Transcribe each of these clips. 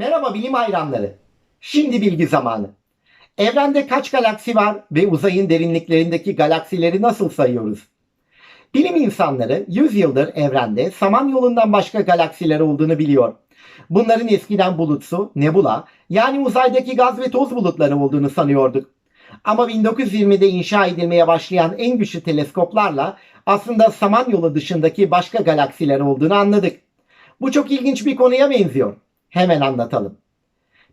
Merhaba bilim hayranları. Şimdi bilgi zamanı. Evrende kaç galaksi var ve uzayın derinliklerindeki galaksileri nasıl sayıyoruz? Bilim insanları 100 yıldır evrende Samanyolu'ndan başka galaksiler olduğunu biliyor. Bunların eskiden bulutsu, nebula yani uzaydaki gaz ve toz bulutları olduğunu sanıyorduk. Ama 1920'de inşa edilmeye başlayan en güçlü teleskoplarla aslında Samanyolu dışındaki başka galaksiler olduğunu anladık. Bu çok ilginç bir konuya benziyor. Hemen anlatalım.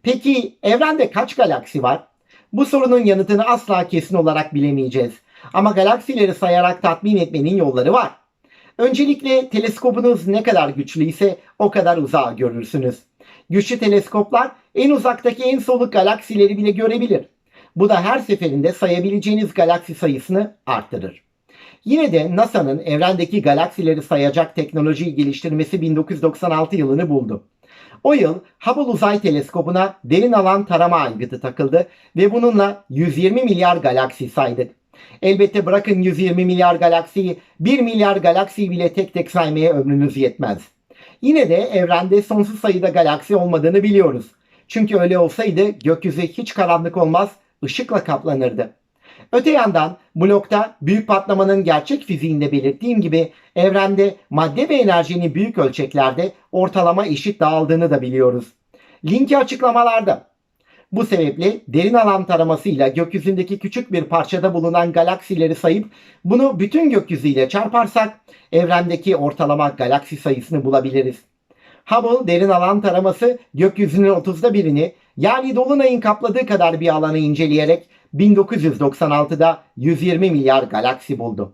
Peki evrende kaç galaksi var? Bu sorunun yanıtını asla kesin olarak bilemeyeceğiz. Ama galaksileri sayarak tatmin etmenin yolları var. Öncelikle teleskopunuz ne kadar güçlüyse o kadar uzağa görürsünüz. Güçlü teleskoplar en uzaktaki en soluk galaksileri bile görebilir. Bu da her seferinde sayabileceğiniz galaksi sayısını arttırır. Yine de NASA'nın evrendeki galaksileri sayacak teknolojiyi geliştirmesi 1996 yılını buldu. O yıl Hubble Uzay Teleskobu'na derin alan tarama aygıtı takıldı ve bununla 120 milyar galaksi saydık. Elbette bırakın 120 milyar galaksiyi, 1 milyar galaksiyi bile tek tek saymaya ömrünüz yetmez. Yine de evrende sonsuz sayıda galaksi olmadığını biliyoruz. Çünkü öyle olsaydı gökyüzü hiç karanlık olmaz, ışıkla kaplanırdı. Öte yandan blokta büyük patlamanın gerçek fiziğinde belirttiğim gibi evrende madde ve enerjinin büyük ölçeklerde ortalama eşit dağıldığını da biliyoruz. Linki açıklamalarda. Bu sebeple derin alan taramasıyla gökyüzündeki küçük bir parçada bulunan galaksileri sayıp bunu bütün gökyüzüyle çarparsak evrendeki ortalama galaksi sayısını bulabiliriz. Hubble derin alan taraması gökyüzünün 30'da birini yani Dolunay'ın kapladığı kadar bir alanı inceleyerek 1996'da 120 milyar galaksi buldu.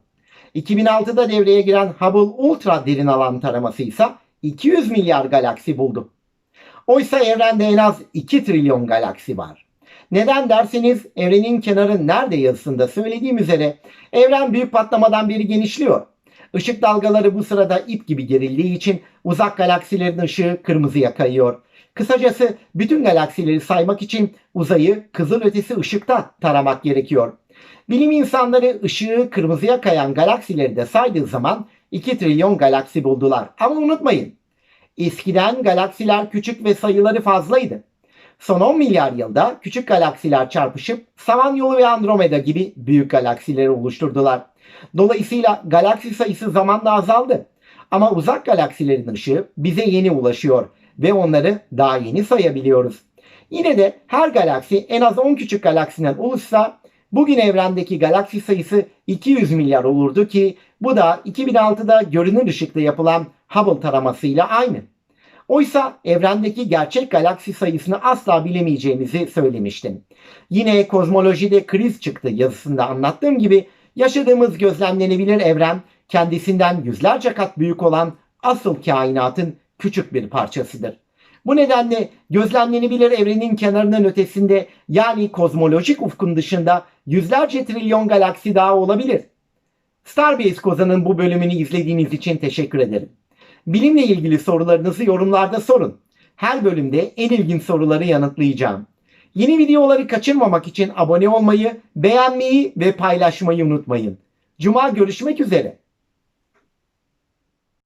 2006'da devreye giren Hubble Ultra derin alan taraması ise 200 milyar galaksi buldu. Oysa evrende en az 2 trilyon galaksi var. Neden derseniz evrenin kenarı nerede yazısında söylediğim üzere evren büyük patlamadan beri genişliyor. Işık dalgaları bu sırada ip gibi gerildiği için uzak galaksilerin ışığı kırmızıya kayıyor. Kısacası bütün galaksileri saymak için uzayı kızılötesi ışıkta taramak gerekiyor. Bilim insanları ışığı kırmızıya kayan galaksileri de saydığı zaman 2 trilyon galaksi buldular. Ama unutmayın eskiden galaksiler küçük ve sayıları fazlaydı. Son 10 milyar yılda küçük galaksiler çarpışıp Samanyolu ve Andromeda gibi büyük galaksileri oluşturdular. Dolayısıyla galaksi sayısı zamanla azaldı. Ama uzak galaksilerin ışığı bize yeni ulaşıyor ve onları daha yeni sayabiliyoruz. Yine de her galaksi en az 10 küçük galaksiden oluşsa bugün evrendeki galaksi sayısı 200 milyar olurdu ki bu da 2006'da görünür ışıkla yapılan Hubble taramasıyla aynı. Oysa evrendeki gerçek galaksi sayısını asla bilemeyeceğimizi söylemiştim. Yine kozmolojide kriz çıktı yazısında anlattığım gibi yaşadığımız gözlemlenebilir evren kendisinden yüzlerce kat büyük olan asıl kainatın küçük bir parçasıdır. Bu nedenle gözlemlenebilir evrenin kenarının ötesinde yani kozmolojik ufkun dışında yüzlerce trilyon galaksi daha olabilir. Starbase Koza'nın bu bölümünü izlediğiniz için teşekkür ederim. Bilimle ilgili sorularınızı yorumlarda sorun. Her bölümde en ilginç soruları yanıtlayacağım. Yeni videoları kaçırmamak için abone olmayı, beğenmeyi ve paylaşmayı unutmayın. Cuma görüşmek üzere.